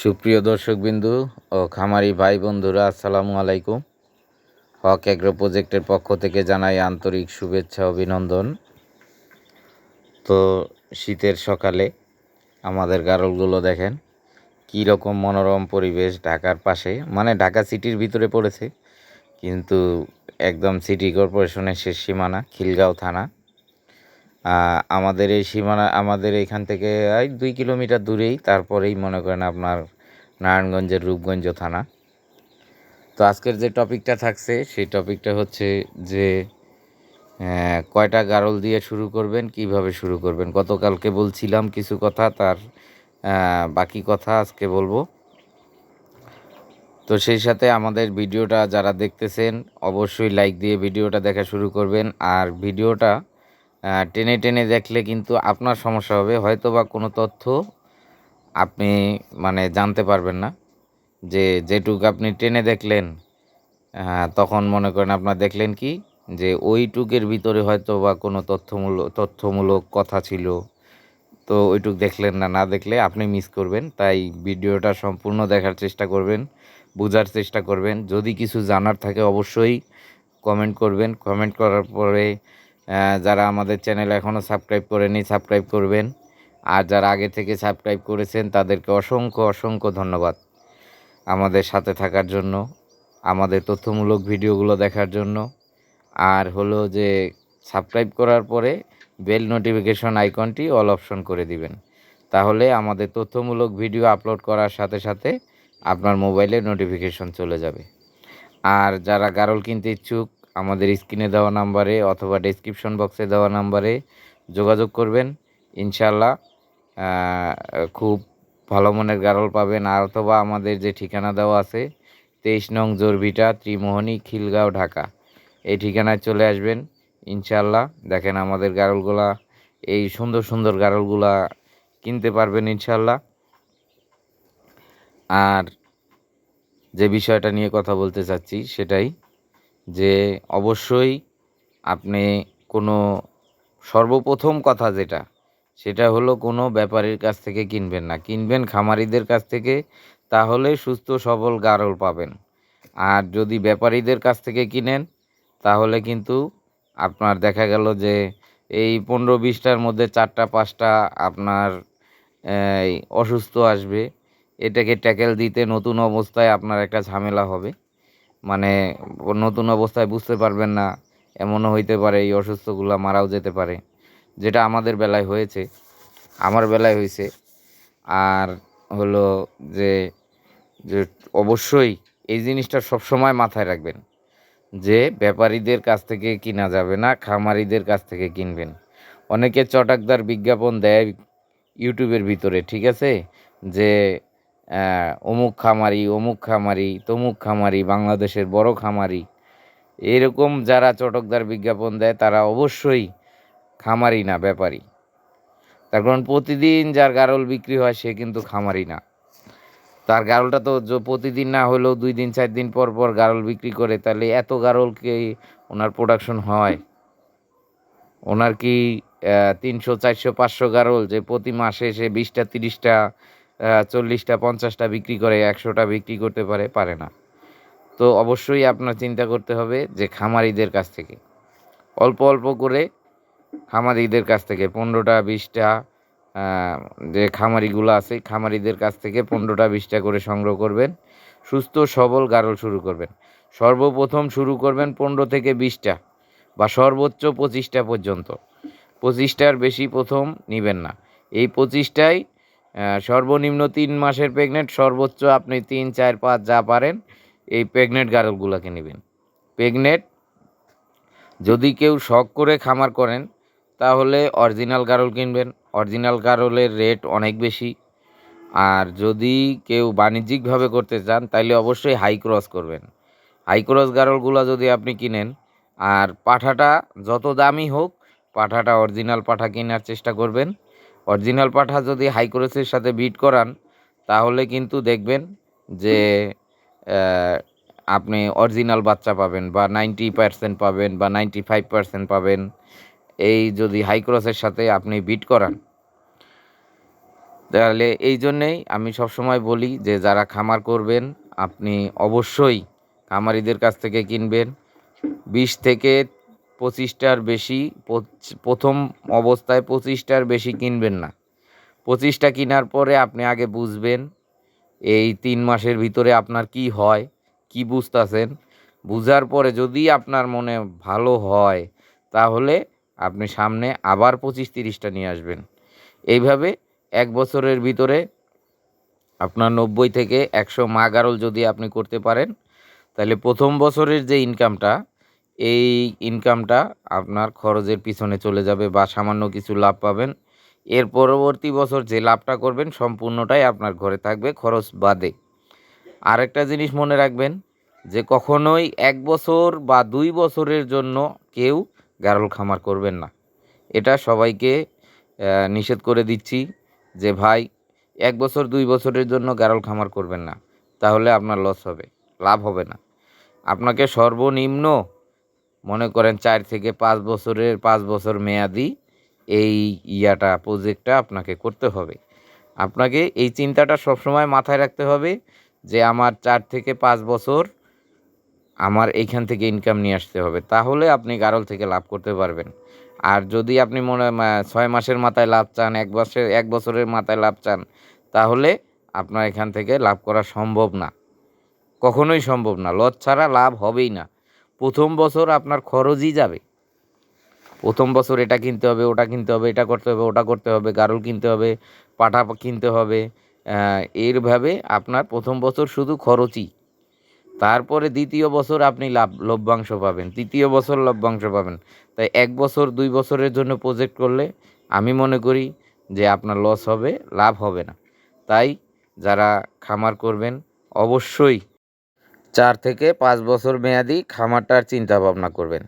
সুপ্রিয় দর্শকবিন্দু ও খামারি ভাই বন্ধুরা, আসসালামু আলাইকুম। হক এগ্রো প্রজেক্টের পক্ষ থেকে জানাই আন্তরিক শুভেচ্ছা, অভিনন্দন। তো শীতের সকালে আমাদের গারলগুলো দেখেন, কী রকম মনোরম পরিবেশ ঢাকার পাশে। মানে ঢাকা সিটির ভিতরে পড়েছে, কিন্তু একদম সিটি কর্পোরেশনের শেষ সীমানা খিলগাঁও থানা। আমাদের এই সীমানা, আমাদের এখান থেকে, এই দুই কিলোমিটার দূরেই। তারপরেই মনে করেন আপনার নারায়ণগঞ্জের রূপগঞ্জ থানা। তো আজকের যে টপিকটা থাকছে, সেই টপিকটা হচ্ছে যে কয়টা গারল দিয়ে শুরু করবেন, কীভাবে শুরু করবেন? গতকালকে বলছিলাম কিছু কথা, তার বাকি কথা আজকে বলব। তো সেই সাথে আমাদের ভিডিওটা যারা দেখতেছেন, অবশ্যই লাইক দিয়ে ভিডিওটা দেখা শুরু করবেন। আর ভিডিওটা টেনে টেনে দেখলে কিন্তু আপনার সমস্যা হবে। হয়তো বা কোনো তথ্য আপনি মানে জানতে পারবেন না, যে যেটুক আপনি টেনে দেখলেন তখন মনে করেন আপনার দেখলেন কি, যে ওইটুকের ভিতরে হয়তো বা কোনো তথ্যমূলক তথ্যমূলক কথা ছিল। তো ওইটুক দেখলেন না না দেখলে আপনি মিস করবেন। তাই ভিডিওটা সম্পূর্ণ দেখার চেষ্টা করবেন, বোঝার চেষ্টা করবেন। যদি কিছু জানার থাকে অবশ্যই কমেন্ট করবেন। কমেন্ট করার পরে যারা আমাদের চ্যানেল এখনও সাবস্ক্রাইব করেনি সাবস্ক্রাইব করবেন। আর যারা আগে থেকে সাবস্ক্রাইব করেছেন, তাদেরকে অসংখ্য অসংখ্য ধন্যবাদ আমাদের সাথে থাকার জন্য, আমাদের তথ্যমূলক ভিডিওগুলো দেখার জন্য। আর হলো যে, সাবস্ক্রাইব করার পরে বেল নোটিফিকেশন আইকনটি অল অপশন করে দিবেন। তাহলে আমাদের তথ্যমূলক ভিডিও আপলোড করার সাথে সাথে আপনার মোবাইলে নোটিফিকেশন চলে যাবে। আর যারা গারল কিনতে ইচ্ছুক আমাদের স্ক্রিনে দেওয়া নাম্বারে অথবা ডেসক্রিপশন বক্সে দেওয়া নাম্বারে যোগাযোগ করবেন। ইনশাল্লাহ খুব ভালো মনের গারল পাবেন। আর অথবা আমাদের যে ঠিকানা দেওয়া আছে, তেইশ নং জোরভিটা, ত্রিমোহনী, খিলগাঁও, ঢাকা। এই ঠিকানায় চলে আসবেন। ইনশাল্লাহ দেখেন আমাদের গারলগুলা, এই সুন্দর সুন্দর গারলগুলা কিনতে পারবেন ইনশাল্লাহ আর যে বিষয়টা নিয়ে কথা বলতে চাচ্ছি, সেটাই যে অবশ্যই আপনি কোনো সর্বপ্রথম কথা যেটা, সেটা হলো কোনো ব্যাপারীর কাছ থেকে কিনবেন না। কিনবেন খামারিদের কাছ থেকে, তাহলে সুস্থ, সবল গারল পাবেন। আর যদি ব্যাপারীদের কাছ থেকে কিনেন, তাহলে কিন্তু আপনার দেখা গেল যে এই পনেরো বিশটার মধ্যে চারটা, পাঁচটা আপনার অসুস্থ আসবে। এটাকে ট্যাকেল দিতে নতুন অবস্থায় আপনার একটা ঝামেলা হবে। মানে নতুন অবস্থায় বুঝতে পারবেন না, এমনও হইতে পারে এই অসুস্থগুলো মারাও যেতে পারে। যেটা আমাদের বেলায় হয়েছে, আমার বেলায় হয়েছে আর হলো যে যে অবশ্যই এই জিনিসটা সবসময় মাথায় রাখবেন যে, ব্যাপারীদের কাছ থেকে কিনা যাবে না, খামারিদের কাছ থেকে কিনবেন। অনেকে চটাকদার বিজ্ঞাপন দেয় ইউটিউবের ভিতরে, ঠিক আছে? যে অমুক খামারি অমুক খামারি, তমুক খামারি, বাংলাদেশের বড় খামারি। এরকম যারা চটকদার বিজ্ঞাপন দেয়, তারা অবশ্যই খামারি না, ব্যাপারী। তার কারণ প্রতিদিন যার গারল বিক্রি হয়, সে কিন্তু খামারি না। তার গারলটা তো প্রতিদিন না হলেও দুই দিন, চার দিন পর পর গারল বিক্রি করে, তাহলে এত গারল কি ওনার প্রোডাকশন হয়। ওনার কি তিনশো, চারশো, পাঁচশো গারল যে প্রতি মাসে সে বিশটা, তিরিশটা চল্লিশটা, পঞ্চাশটা বিক্রি করে, একশোটা বিক্রি করতে পারে পারে না। তো অবশ্যই আপনার চিন্তা করতে হবে যে খামারিদের কাছ থেকে। অল্প অল্প করে খামারিদের কাছ থেকে, পনেরোটা, বিশটা যে খামারিগুলো আছে, খামারিদের কাছ থেকে পনেরোটা, বিশটা করে সংগ্রহ করবেন। সুস্থ, সবল গারল শুরু করবেন। সর্বপ্রথম শুরু করবেন পনেরো থেকে বিশটা বা সর্বোচ্চ পঁচিশটা পর্যন্ত। পঁচিশটার বেশি প্রথম নেবেন না। এই পঁচিশটাই সর্বনিম্ন তিন মাসের প্রেগনেন্ট সর্বোচ্চ আপনি তিন, চার, পাঁচ যা পারেন, এই প্রেগনেন্ট গারলগুলোকে নেবেন। প্রেগনেন্ট যদি কেউ শখ করে খামার করেন, তাহলে অরিজিনাল গারল কিনবেন। অরিজিনাল গারলের রেট অনেক বেশি। আর যদি কেউ বাণিজ্যিকভাবে করতে চান তাহলে অবশ্যই হাই ক্রস করবেন। হাই ক্রস গারলগুলো যদি আপনি কিনেন, আর পাঠাটা যত দামি হোক, পাঠাটা অরিজিনাল পাঠা কেনার চেষ্টা করবেন। অরিজিনাল পাঠা যদি হাই ক্রসের সাথে বিট করান, তাহলে কিন্তু দেখবেন যে আপনি অরিজিনাল বাচ্চা পাবেন বা নাইনটি পার্সেন্ট পাবেন বা নাইনটি ফাইভ পার্সেন্ট পাবেন। এই যদি হাই ক্রসের সাথে আপনি বিট করান, তাহলে এই জন্যেই আমি সবসময় বলি যে, যারা খামার করবেন, আপনি অবশ্যই খামারিদের কাছ থেকে কিনবেন। বিশ থেকে পঁচিশটার বেশি প্রথম অবস্থায় পঁচিশটার বেশি কিনবেন না। পঁচিশটা কেনার পরে আপনি আগে বুঝবেন, এই তিন মাসের ভিতরে আপনার কি হয়, কি বুঝতেছেন। বুঝার পরে যদি আপনার মনে ভালো হয়, তাহলে আপনি সামনে আবার পঁচিশ তিরিশটা নিয়ে আসবেন। এইভাবে এক বছরের ভিতরে আপনার নব্বই থেকে একশো মা গারল যদি আপনি করতে পারেন, তাহলে প্রথম বছরের যে ইনকামটা এই ইনকামটা আপনার খরচের পিছনে চলে যাবে বা সামান্য কিছু লাভ পাবেন। এর পরবর্তী বছর যে লাভটা করবেন সম্পূর্ণটাই আপনার ঘরে থাকবে, খরচ বাদে। আরেকটা জিনিস মনে রাখবেন যে কখনোই এক বছর বা দুই বছরের জন্য কেউ গারল খামার করবেন না। এটা সবাইকে নিষেধ করে দিচ্ছি যে ভাই, এক বছর, দুই বছরের জন্য গারল খামার করবেন না। তাহলে আপনার লস হবে, লাভ হবে না। আপনাকে সর্বনিম্ন মনে করেন চার থেকে পাঁচ বছরের পাঁচ বছর মেয়াদি এই ইয়াটা প্রজেক্টটা আপনাকে করতে হবে। আপনাকে এই চিন্তাটা সবসময় মাথায় রাখতে হবে যে আমার চার থেকে পাঁচ বছর আমার এইখান থেকে ইনকাম নিয়ে আসতে হবে। তাহলে আপনি গারল থেকে লাভ করতে পারবেন। আর যদি আপনি মনে ছয় মাসের মাথায় লাভ চান, এক বছর, এক বছরের মাথায় লাভ চান, তাহলে আপনার এখান থেকে লাভ করা সম্ভব না। কখনোই সম্ভব না। লস ছাড়া লাভ হবেই না। প্রথম বছর আপনার খরচই যাবে। প্রথম বছর এটা কিনতে হবে, ওটা কিনতে হবে, এটা করতে হবে, ওটা করতে হবে, গারল কিনতে হবে, পাঠা কিনতে হবে এরভাবে আপনার প্রথম বছর শুধু খরচই। তারপরে দ্বিতীয় বছর আপনি লাভ, লভ্যাংশ পাবেন, তৃতীয় বছর লভ্যাংশ পাবেন। তাই এক বছর, দুই বছরের জন্য প্রজেক্ট করলে আমি মনে করি যে আপনার লস হবে, লাভ হবে না। তাই যারা খামার করবেন, অবশ্যই চার থেকে পাঁচ বছর মেয়াদি খামারটার চিন্তা ভাবনা করবেন।